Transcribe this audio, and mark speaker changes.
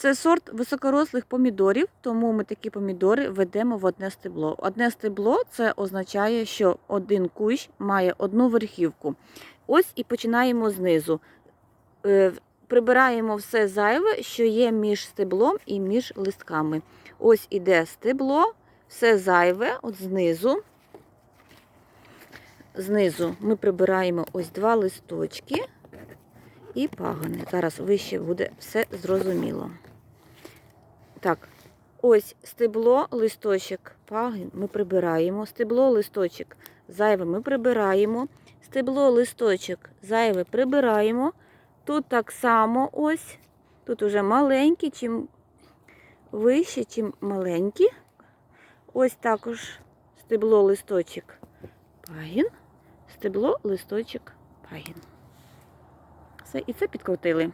Speaker 1: Це сорт високорослих помідорів, тому ми такі помідори ведемо в одне стебло. Одне стебло це означає, що один кущ має одну верхівку. Ось і починаємо знизу. Е, Прибираємо все зайве, що є між стеблом і між листками. Ось іде стебло, все зайве, от знизу. Знизу ми прибираємо ось два листочки і пагони. Зараз вище буде все зрозуміло. Так, ось стебло, листочок, пагін ми прибираємо. Стебло, листочок, зайве ми прибираємо. Стебло, листочок, зайве прибираємо. Тут так само ось. Тут уже маленькі, чим вище, чим маленькі. Ось також стебло, листочок, пагін. Стебло, листочок, пагін. Все, і це підкрутили.